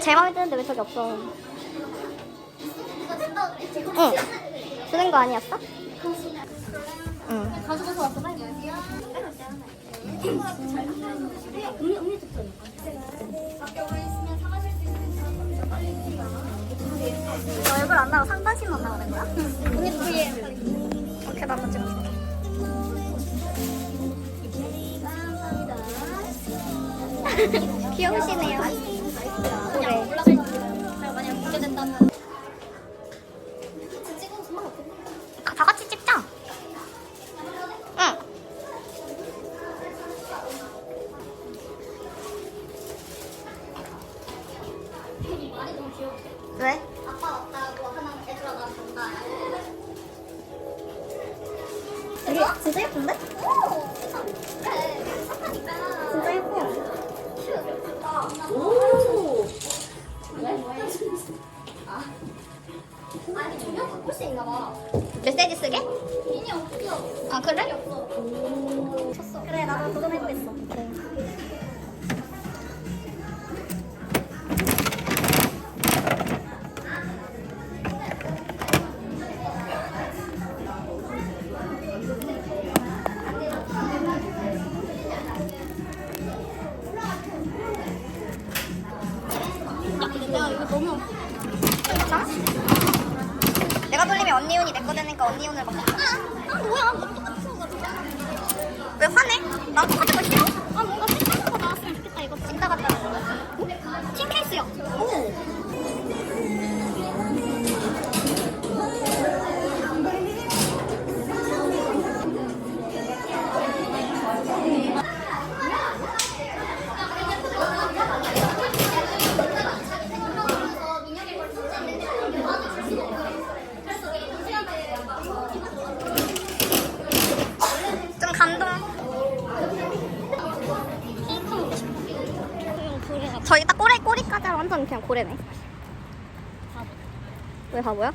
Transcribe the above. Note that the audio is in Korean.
제일 마음에 드는데 왜 저기 없어? 응. 주는 거 아니었어? 응. 가져가서 왔어 빨리 음료 음료 빨리 너 얼굴 안 나와 상반신만 나오는 거야? 음료 프리에 오케이 나. 감사합니다 귀여우시네요. 그냥 올라갈 때 제가 만약 보게 된다면 같이 찍어서 막 어떡해 다. 같이 찍자. 아니 조명 바꿀 수 있나 봐 메시지 쓰게? 미니 없어 아 그래? 없어 쳤어 그래 나도 도전해보겠어. 야 이거 너무 괜찮아? 내가 돌리면 언니 운이 내 거 되니까 언니 운을 막. 아 뭐야 왜 화내? 나 똑같은 거 싫어? 감동. 저희 딱 꼬리 꼬리까지 완전 그냥 고래네. 왜 바보야?